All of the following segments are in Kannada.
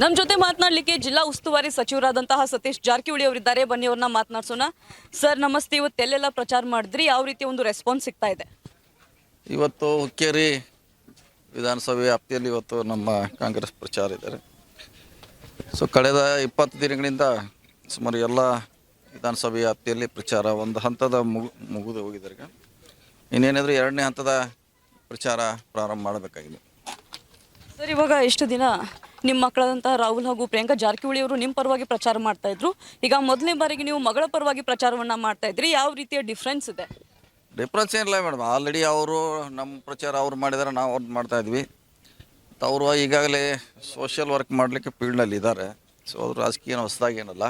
ನಮ್ಮ ಜೊತೆ ಮಾತನಾಡಲಿಕ್ಕೆ ಜಿಲ್ಲಾ ಉಸ್ತುವಾರಿ ಸಚಿವರಾದಂತಹ ಸತೀಶ್ ಜಾರಕಿಹೊಳಿ ಅವರಿದ್ದಾರೆ. ಬನ್ನಿ ಅವ್ರನ್ನ ಮಾತನಾಡ್ಸೋಣ. ಸರ್ ನಮಸ್ತೆ. ಇವತ್ತು ಎಲ್ಲೆಲ್ಲ ಪ್ರಚಾರ ಮಾಡಿದ್ರಿ? ಯಾವ ರೀತಿ ಒಂದು ರೆಸ್ಪಾನ್ಸ್ ಸಿಗ್ತಾ ಇದೆ? ಇವತ್ತು ಹುಕ್ಕೇರಿ ವಿಧಾನಸಭೆ ವ್ಯಾಪ್ತಿಯಲ್ಲಿ ಇವತ್ತು ನಮ್ಮ ಕಾಂಗ್ರೆಸ್ ಪ್ರಚಾರ ಇದ್ದಾರೆ ಸೊ ಕಳೆದ ಇಪ್ಪತ್ತು ದಿನಗಳಿಂದ ಸುಮಾರು ಎಲ್ಲ ವಿಧಾನಸಭೆ ವ್ಯಾಪ್ತಿಯಲ್ಲಿ ಪ್ರಚಾರ ಒಂದು ಹಂತದ ಮುಗು ಮುಗಿದು ಹೋಗಿದ್ದಾರೆ ಈಗ ಇನ್ನೇನಿದ್ರು ಎರಡನೇ ಹಂತದ ಪ್ರಚಾರ ಪ್ರಾರಂಭ ಮಾಡಬೇಕಾಗಿದೆ. ಸರ್ ಇವಾಗ ಎಷ್ಟು ದಿನ? ನಿಮ್ಮ ಮಕ್ಕಳಾದಂತಹ ರಾಹುಲ್ ಹಾಗೂ ಪ್ರಿಯಾಂಕಾ ಜಾರಕಿಹೊಳಿ ಅವರು ನಿಮ್ಮ ಪರವಾಗಿ ಪ್ರಚಾರ ಮಾಡ್ತಾ ಇದ್ರು. ಈಗ ಮೊದಲನೇ ಬಾರಿಗೆ ನೀವು ಮಗಳ ಪರವಾಗಿ ಪ್ರಚಾರವನ್ನ ಮಾಡ್ತಾ ಇದ್ರಿ. ಯಾವ ರೀತಿಯ ಡಿಫ್ರೆನ್ಸ್ ಇದೆ? ಡಿಫ್ರೆನ್ಸ್ ಏನಿಲ್ಲ ಮೇಡಮ್. ಆಲ್ರೆಡಿ ಅವರು ನಮ್ಮ ಪ್ರಚಾರ ಅವ್ರು ಮಾಡಿದ್ದಾರೆ ನಾವು ಅವ್ರದ್ದು ಮಾಡ್ತಾ ಇದ್ವಿ. ಅವರು ಈಗಾಗಲೇ ಸೋಷಿಯಲ್ ವರ್ಕ್ ಮಾಡಲಿಕ್ಕೆ ಫೀಲ್ಡ್ನಲ್ಲಿ ಇದ್ದಾರೆ ಸೊ ಅವರು ರಾಜಕೀಯ ಹೊಸದಾಗಿ ಏನಲ್ಲ.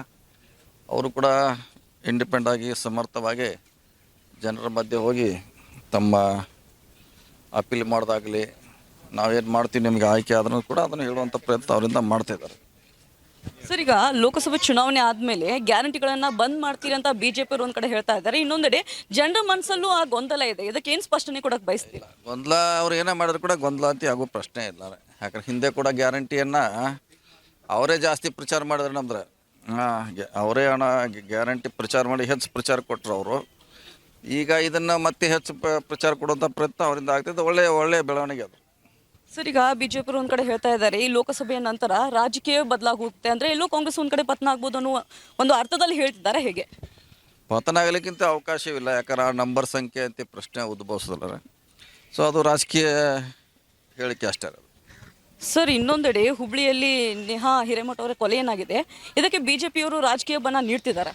ಅವರು ಕೂಡ ಇಂಡಿಪೆಂಡ್ ಆಗಿ ಸಮರ್ಥವಾಗಿ ಜನರ ಮಧ್ಯೆ ಹೋಗಿ ತಮ್ಮ ಅಪೀಲ್ ಮಾಡೋದಾಗಲಿ ನಾವೇನು ಮಾಡ್ತೀವಿ ನಿಮಗೆ ಆಯ್ಕೆ ಆದ್ರೂ ಕೂಡ ಅದನ್ನು ಹೇಳುವಂಥ ಪ್ರಯತ್ನ ಅವರಿಂದ ಮಾಡ್ತಾ ಇದ್ದಾರೆ. ಸರ್ ಈಗ ಲೋಕಸಭೆ ಚುನಾವಣೆ ಆದ್ಮೇಲೆ ಗ್ಯಾರಂಟಿಗಳನ್ನ ಬಂದ್ ಮಾಡ್ತೀರಿ ಅಂತ ಬಿಜೆಪಿ ಅವರು ಒಂದ್ ಕಡೆ ಹೇಳ್ತಾ ಇದ್ದಾರೆ. ಇನ್ನೊಂದೆಡೆ ಜನರ ಮನಸ್ಸಲ್ಲೂ ಆ ಗೊಂದಲ ಇದೆ. ಇದಕ್ಕೆ ಏನ್ ಸ್ಪಷ್ಟನೆ ಕೊಡಕ್ ಬಯಸ್ತಿಲ್ಲ ಗೊಂದಲ ಅವ್ರು ಏನೇ ಮಾಡಿದ್ರು ಕೂಡ ಗೊಂದಲ ಅಂತ ಆಗೋ ಪ್ರಶ್ನೆ ಇಲ್ಲ. ಯಾಕಂದ್ರೆ ಹಿಂದೆ ಕೂಡ ಗ್ಯಾರಂಟಿಯನ್ನು ಅವರೇ ಜಾಸ್ತಿ ಪ್ರಚಾರ ಮಾಡಿದ್ರೆ ನಮ್ದ್ರೆ. ಹಾ ಅವರೇ ಹಣ ಗ್ಯಾರಂಟಿ ಪ್ರಚಾರ ಮಾಡಿ ಹೆಚ್ಚು ಪ್ರಚಾರ ಕೊಟ್ರು ಅವರು. ಈಗ ಇದನ್ನು ಮತ್ತೆ ಹೆಚ್ಚು ಪ್ರಚಾರ ಕೊಡುವಂಥ ಪ್ರಯತ್ನ ಅವರಿಂದ ಆಗ್ತಿದೆ. ಒಳ್ಳೆಯ ಒಳ್ಳೆಯ ಬೆಳವಣಿಗೆ ಅದು. ಸರ್ ಈಗ ಬಿಜೆಪಿ ಒಂದ್ ಕಡೆ ಹೇಳ್ತಾ ಇದ್ದಾರೆ ಈ ಲೋಕಸಭೆಯ ನಂತರ ರಾಜಕೀಯ ಬದಲಾಗುತ್ತೆ ಅಂದ್ರೆ ಎಲ್ಲೋ ಕಾಂಗ್ರೆಸ್ ಒಂದ್ ಕಡೆ ಪತನ ಆಗ್ಬೋದು ಅನ್ನುವ ಒಂದು ಅರ್ಥದಲ್ಲಿ ಹೇಳ್ತಿದ್ದಾರೆ ಹೇಗೆ? ಪತನ ಆಗಲಿಕ್ಕಿಂತ ಅವಕಾಶವಿಲ್ಲ ಯಾಕಂದ್ರೆ ಆ ನಂಬರ್ ಸಂಖ್ಯೆ ಅಂತ ಪ್ರಶ್ನೆ ಉದ್ಭವಿಸೋದಲ್ಲ ಸೊ ಅದು ರಾಜಕೀಯ ಹೇಳಿಕೆ ಅಷ್ಟೇ ಸರ್ ಇನ್ನೊಂದೆಡೆ ಹುಬ್ಳಿಯಲ್ಲಿ ನೇಹಾ ಹಿರೇಮಠ ಅವರ ಕೊಲೆ ಏನಾಗಿದೆ? ಇದಕ್ಕೆ ಬಿಜೆಪಿಯವರು ರಾಜಕೀಯ ಬಣ ನೀಡ್ತಿದ್ದಾರೆ.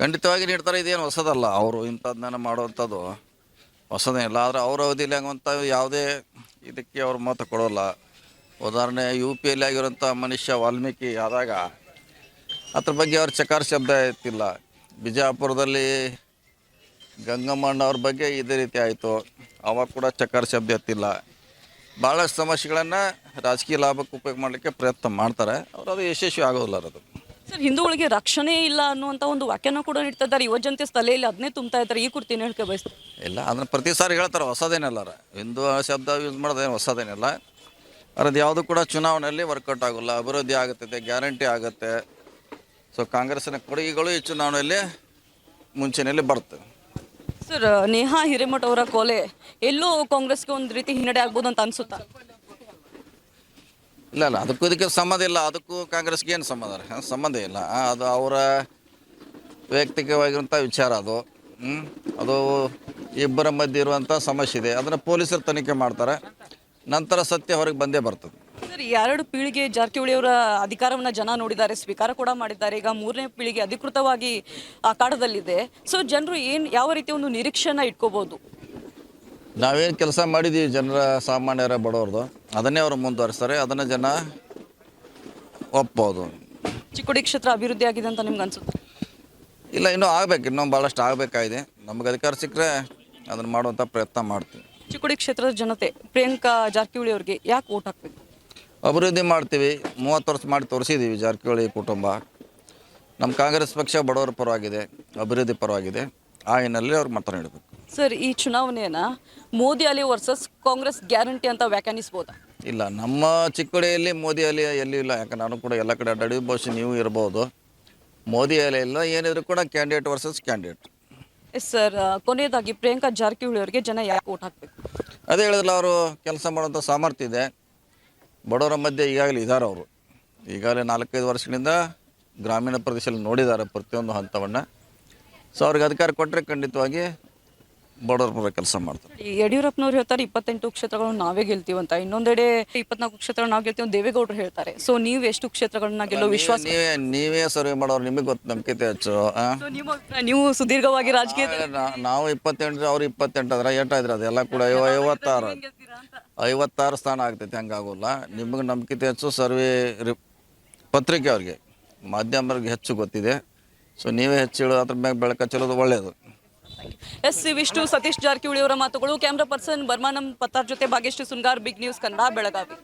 ಖಂಡಿತವಾಗಿ ನೀಡ್ತಾರೆ ಇದೇನು ಹೊಸದಲ್ಲ. ಅವರು ಇಂಥದ್ದನ್ನ ಮಾಡುವಂಥದ್ದು ಹೊಸದೇ ಇಲ್ಲ. ಆದರೆ ಅವರ ಅವಧಿಯಲ್ಲಿ ಆಗುವಂಥ ಯಾವುದೇ ಇದಕ್ಕೆ ಅವ್ರು ಮತ ಕೊಡೋಲ್ಲ. ಉದಾಹರಣೆ ಯು ಪಿ ಎಲ್ಲಿ ಆಗಿರೋಂಥ ಮನುಷ್ಯ ವಾಲ್ಮೀಕಿ ಆದಾಗ ಅದ್ರ ಬಗ್ಗೆ ಅವ್ರ ಚಕಾರ ಶಬ್ದ ಎತ್ತಿಲ್ಲ. ಬಿಜಾಪುರದಲ್ಲಿ ಗಂಗಮ್ಮಣ್ಣ ಅವ್ರ ಬಗ್ಗೆ ಇದೇ ರೀತಿ ಆಯಿತು. ಅವಾಗ ಕೂಡ ಚಕಾರ ಶಬ್ದ ಎತ್ತಿಲ್ಲ. ಭಾಳಷ್ಟು ಸಮಸ್ಯೆಗಳನ್ನು ರಾಜಕೀಯ ಲಾಭಕ್ಕೆ ಉಪಯೋಗ ಮಾಡಲಿಕ್ಕೆ ಪ್ರಯತ್ನ ಮಾಡ್ತಾರೆ. ಅವರು ಅದು ಯಶಸ್ವಿ ಆಗೋದಿಲ್ಲ ಅದು ಸರ್ ಹಿಂದೂಗಳಿಗೆ ರಕ್ಷಣೆ ಇಲ್ಲ ಅನ್ನುವಂಥ ಒಂದು ವಾಕ್ಯನ ಕೂಡ ನೀಡ್ತಾ ಇದ್ದಾರೆ ಯುವಜನತೆ ಸ್ಥಳೀಯಲ್ಲಿ ಅದನ್ನೇ ತುಂಬ್ತಾ ಇದ್ದಾರೆ. ಈ ಕುರಿತು ಹೇಳ್ಕೆ ಬಯಸ್ತಾರೆ? ಇಲ್ಲ ಅದನ್ನು ಪ್ರತಿ ಸಾರಿ ಹೇಳ್ತಾರೆ ಹೊಸದೇನಲ್ಲ. ಹಿಂದೂ ಶಬ್ದ ಯೂಸ್ ಮಾಡೋದೇನು ಹೊಸದೇನಿಲ್ಲ ಅದ್ರದ್ದು ಯಾವುದು ಕೂಡ ಚುನಾವಣೆಯಲ್ಲಿ ವರ್ಕೌಟ್ ಆಗೋಲ್ಲ ಅಭಿವೃದ್ಧಿ ಆಗುತ್ತದೆ ಗ್ಯಾರಂಟಿ ಆಗುತ್ತೆ. ಸೊ ಕಾಂಗ್ರೆಸ್ನ ಕೊಡುಗೆಗಳು ಈ ಚುನಾವಣೆಯಲ್ಲಿ ಮುಂಚೆಯಲ್ಲಿ ಬರ್ತವೆ ಸರ್ ನೇಹಾ ಹಿರೇಮಠ ಅವರ ಕೊಲೆ ಎಲ್ಲೂ ಕಾಂಗ್ರೆಸ್ಗೆ ಒಂದು ರೀತಿ ಹಿನ್ನಡೆ ಆಗ್ಬೋದು ಅಂತ ಅನ್ಸುತ್ತಾ? ಇಲ್ಲ ಇಲ್ಲ. ಅದಕ್ಕೂ ಇದಕ್ಕೆ ಸಂಬಂಧ ಇಲ್ಲ. ಅದಕ್ಕೂ ಕಾಂಗ್ರೆಸ್ಗೆ ಏನು ಸಂಬಂಧ ರೀ ಸಂಬಂಧ ಇಲ್ಲ. ಅದು ಅವರ ವೈಯಕ್ತಿಕವಾಗಿರುವಂಥ ವಿಚಾರ ಅದು. ಅದು ಇಬ್ಬರ ಮಧ್ಯೆ ಇರುವಂಥ ಸಮಸ್ಯೆ ಇದೆ. ಅದನ್ನು ಪೊಲೀಸರು ತನಿಖೆ ಮಾಡ್ತಾರೆ. ನಂತರ ಸತ್ಯ ಹೊರಗೆ ಬಂದೇ ಬರ್ತದೆ. ಸರ್, ಎರಡು ಪೀಳಿಗೆ ಜಾರಕಿಹೊಳಿ ಅವರ ಅಧಿಕಾರವನ್ನು ಜನ ನೋಡಿದ್ದಾರೆ. ಸ್ವೀಕಾರ ಕೂಡ ಮಾಡಿದ್ದಾರೆ. ಈಗ ಮೂರನೇ ಪೀಳಿಗೆ ಅಧಿಕೃತವಾಗಿ ಆ ಕಾಡದಲ್ಲಿದೆ. ಸೊ, ಜನರು ಏನು ಯಾವ ರೀತಿ ಒಂದು ನಿರೀಕ್ಷೆಯನ್ನು ಇಟ್ಕೋಬಹುದು ನಾವೇನು ಕೆಲಸ ಮಾಡಿದ್ದೀವಿ ಜನರ ಸಾಮಾನ್ಯರ ಬಡವ್ರದ್ದು ಅದನ್ನೇ ಅವರು ಮುಂದುವರಿಸ್ತಾರೆ ಅದನ್ನು ಜನ ಒಪ್ಬೋದು. ಚಿಕ್ಕೋಡಿ ಕ್ಷೇತ್ರ ಅಭಿವೃದ್ಧಿ ಆಗಿದೆ ಅಂತ ನಿಮ್ಗೆ ಅನ್ಸುತ್ತೆ? ಇಲ್ಲ ಇನ್ನೂ ಆಗ್ಬೇಕು ಇನ್ನೂ ಭಾಳಷ್ಟು ಆಗಬೇಕಾಗಿದೆ. ನಮಗೆ ಅಧಿಕಾರ ಸಿಕ್ಕರೆ ಅದನ್ನು ಮಾಡುವಂಥ ಪ್ರಯತ್ನ ಮಾಡ್ತೀವಿ. ಚಿಕ್ಕೋಡಿ ಕ್ಷೇತ್ರದ ಜನತೆ ಪ್ರಿಯಾಂಕಾ ಜಾರಕಿಹೊಳಿ ಅವರಿಗೆ ಯಾಕೆ ಓಟ್ ಹಾಕ್ಬೇಕು? ಅಭಿವೃದ್ಧಿ ಮಾಡ್ತೀವಿ ಮೂವತ್ತು ವರ್ಷ ಮಾಡಿ ತೋರಿಸಿದ್ದೀವಿ ಜಾರಕಿಹೊಳಿ ಕುಟುಂಬ. ನಮ್ಮ ಕಾಂಗ್ರೆಸ್ ಪಕ್ಷ ಬಡವರ ಪರವಾಗಿದೆ ಅಭಿವೃದ್ಧಿ ಪರವಾಗಿದೆ. ಆ ಹಿನ್ನೆಲೆಯಲ್ಲಿ ಅವ್ರಿಗೆ ಮತ ನೀಡಬೇಕು. ಸರ್ ಈ ಚುನಾವಣೆಯನ್ನ ಮೋದಿ ಅಲಿ ವರ್ಸಸ್ ಕಾಂಗ್ರೆಸ್ ಗ್ಯಾರಂಟಿ ಅಂತ ವ್ಯಾಖ್ಯಾನಿಸ್ಬೋದಾ? ಇಲ್ಲ ನಮ್ಮ ಚಿಕ್ಕಡಿಯಲ್ಲಿ ಮೋದಿ ಅಲಿ ಎಲ್ಲಿ ಇಲ್ಲ ಯಾಕೆ ನಾನು ಕೂಡ ಎಲ್ಲ ಕಡೆ ಅಡ್ಡಾಡಿ ಬಹುಶಃ ನೀವು ಇರ್ಬೋದು. ಮೋದಿ ಅಲಿ ಇಲ್ಲ ಏನಿದ್ರು ಕೂಡ candidate versus candidate yes sir ಕೊನೆಯದಾಗಿ ಪ್ರಿಯಾಂಕಾ ಜಾರಕಿಹೊಳಿ ಅವರಿಗೆ ಜನ ಯಾಕೆ ಓಟ್ ಹಾಕಬೇಕು? ಅದೇ ಹೇಳಿದ್ರಲ್ಲ ಅವರು ಕೆಲಸ ಮಾಡುವಂಥ ಸಾಮರ್ಥ್ಯ ಇದೆ. ಬಡವರ ಮಧ್ಯೆ ಈಗಾಗಲೇ ಇದ್ದಾರೆ ಅವರು. ಈಗಾಗಲೇ ನಾಲ್ಕೈದು ವರ್ಷಗಳಿಂದ ಗ್ರಾಮೀಣ ಪ್ರದೇಶದಲ್ಲಿ ನೋಡಿದ್ದಾರೆ ಪ್ರತಿಯೊಂದು ಹಂತವನ್ನು. ಸೊ ಅವ್ರಿಗೆ ಅಧಿಕಾರ ಕೊಟ್ಟರೆ ಖಂಡಿತವಾಗಿ ಬಡವರ ಪರ ಕೆಲಸ ಮಾಡ್ತಾರೆ. ಯಡಿಯೂರಪ್ಪನವ್ರು ಹೇಳ್ತಾರೆ ಇಪ್ಪತ್ತೆಂಟು ಕ್ಷೇತ್ರಗಳನ್ನು ನಾವೇ ಗೆಲ್ತೀವಂತ ಇನ್ನೊಂದೆಡೆ ಇಪ್ಪತ್ನಾಲ್ಕು ಕ್ಷೇತ್ರ ನಾವು ಗೆಲ್ತೀವಿ ಅಂತ ದೇವೇಗೌಡರು ಹೇಳ್ತಾರೆ. ಸೊ ನೀವು ಎಷ್ಟು ಕ್ಷೇತ್ರಗಳನ್ನ ಗೆಲ್ಲೋ ವಿಶ್ವಾಸ? ನೀವೇ ನೀವೇ ಸರ್ವೆ ಮಾಡೋರು ನಿಮಗೆ ಗೊತ್ತು ನಂಬಿಕೆ ಹೆಚ್ಚು. ಆ? So, ನಿಮ್ಮ ಅಭಿಪ್ರಾಯ, ನೀವು ಸುದೀರ್ಘವಾಗಿ ರಾಜಕೀಯ ನಾ- ನಾವು ಇಪ್ಪತ್ತೆಂಟು ಅವ್ರು ಇಪ್ಪತ್ತೆಂಟು ಅದ್ರ ಎಂಟಾಯ್ತು ಅದೆಲ್ಲ ಕೂಡ ಐವ- ಐವತ್ತಾರು. ಐವತ್ತಾರು ಸ್ಥಾನ ಆಗ್ತೈತೆ ಹಂಗಾಗೋಲ್ಲ. ನಿಮಗೆ ನಂಬಿಕೆ ಹೆಚ್ಚು ಸರ್ವೆ ರಿ ಪತ್ರಿಕೆ ಅವ್ರಿಗೆ ಮಾಧ್ಯಮರಿಗೆ ಹೆಚ್ಚು ಗೊತ್ತಿದೆ. ಸೊ ನೀವೇ ಹೆಚ್ಚು ಹೇಳೋದು ಅದ್ರ ಮ್ಯಾಗ ಬೆಳಕ ಚೆಲ್ಲೋದು ಒಳ್ಳೆಯದು ಎಸ್ ಸಿ ವಿಷ್ಣು ಸತೀಶ್ ಜಾರಕಿಹೊಳಿ ಅವರ ಮಾತುಗಳು. ಕ್ಯಾಮ್ರಾ ಪರ್ಸನ್ ಬರ್ಮಾನಂ ಪತ್ತಾರ್ ಜೊತೆ ಭಾಗ್ಯಶ್ರೀ ಸುನ್ಗಾರ್ ಬಿಗ್ ನ್ಯೂಸ್ ಕನ್ನಡ, ಬೆಳಗಾವಿ.